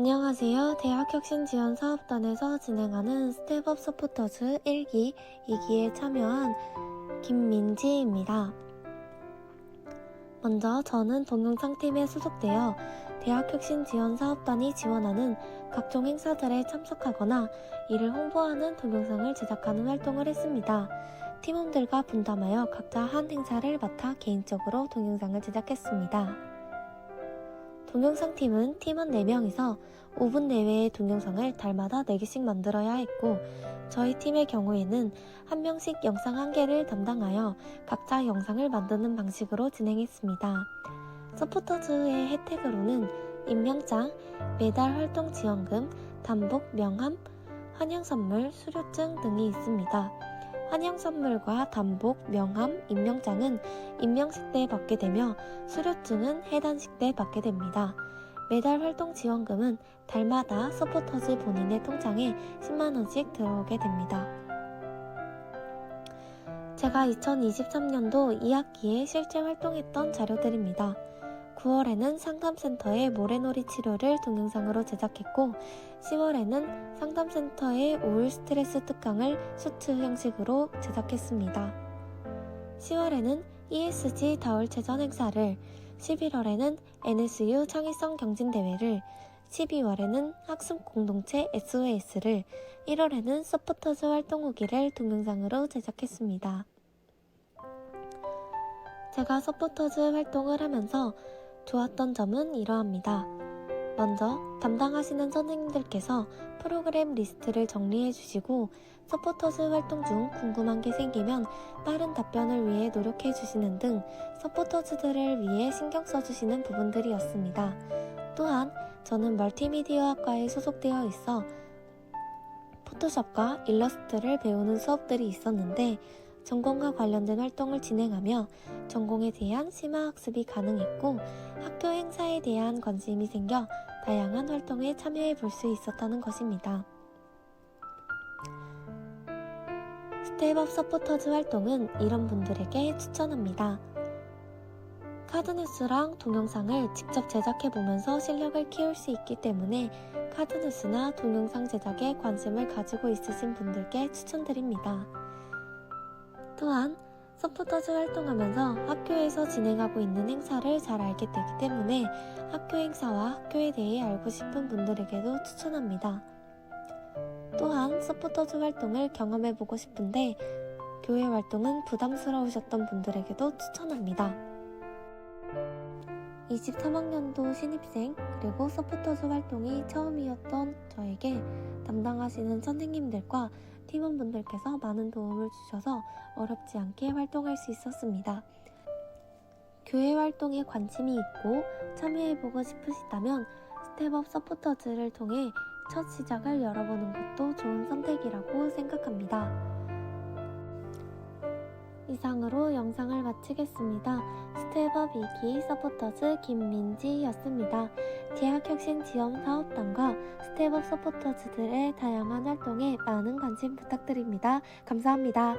안녕하세요. 대학혁신지원사업단에서 진행하는 스텝업 서포터즈 1기, 2기에 참여한 김민지입니다. 먼저 저는 동영상팀에 소속되어 대학혁신지원사업단이 지원하는 각종 행사들에 참석하거나 이를 홍보하는 동영상을 제작하는 활동을 했습니다. 팀원들과 분담하여 각자 한 행사를 맡아 개인적으로 동영상을 제작했습니다. 동영상 팀은 팀원 4명이서 5분 내외의 동영상을 달마다 4개씩 만들어야 했고, 저희 팀의 경우에는 한 명씩 영상 한 개를 담당하여 각자 영상을 만드는 방식으로 진행했습니다. 서포터즈의 혜택으로는 임명장, 매달 활동 지원금, 단복, 명함, 환영 선물, 수료증 등이 있습니다. 환영 선물과 단복, 명함, 임명장은 임명식 때 받게 되며 수료증은 해단식 때 받게 됩니다. 매달 활동 지원금은 달마다 서포터즈 본인의 통장에 10만원씩 들어오게 됩니다. 제가 2023년도 2학기에 실제 활동했던 자료들입니다. 9월에는 상담센터의 모래놀이 치료를 동영상으로 제작했고, 10월에는 상담센터의 우울 스트레스 특강을 수트 형식으로 제작했습니다. 10월에는 ESG 다울체전 행사를, 11월에는 NSU 창의성 경진대회를, 12월에는 학습 공동체 SOS를, 1월에는 서포터즈 활동 후기를 동영상으로 제작했습니다. 제가 서포터즈 활동을 하면서 좋았던 점은 이러합니다. 먼저 담당하시는 선생님들께서 프로그램 리스트를 정리해 주시고 서포터즈 활동 중 궁금한 게 생기면 빠른 답변을 위해 노력해 주시는 등 서포터즈들을 위해 신경 써 주시는 부분들이었습니다. 또한 저는 멀티미디어 학과에 소속되어 있어 포토샵과 일러스트를 배우는 수업들이 있었는데 전공과 관련된 활동을 진행하며 전공에 대한 심화 학습이 가능했고 학교 행사에 대한 관심이 생겨 다양한 활동에 참여해 볼 수 있었다는 것입니다. 스텝업 서포터즈 활동은 이런 분들에게 추천합니다. 카드뉴스랑 동영상을 직접 제작해 보면서 실력을 키울 수 있기 때문에 카드뉴스나 동영상 제작에 관심을 가지고 있으신 분들께 추천드립니다. 또한 서포터즈 활동하면서 학교에서 진행하고 있는 행사를 잘 알게 되기 때문에 학교 행사와 학교에 대해 알고 싶은 분들에게도 추천합니다. 또한 서포터즈 활동을 경험해보고 싶은데 교회 활동은 부담스러우셨던 분들에게도 추천합니다. 23학년도 신입생 그리고 서포터즈 활동이 처음이었던 저에게 담당하시는 선생님들과 팀원분들께서 많은 도움을 주셔서 어렵지 않게 활동할 수 있었습니다. 교회 활동에 관심이 있고 참여해보고 싶으시다면 스텝업 서포터즈를 통해 첫 시작을 열어보는 것도 좋은 선택이라고 생각합니다. 이상으로 영상을 마치겠습니다. 스텝업 2기 서포터즈 김민지였습니다. 대학혁신지원사업단과 스텝업 서포터즈들의 다양한 활동에 많은 관심 부탁드립니다. 감사합니다.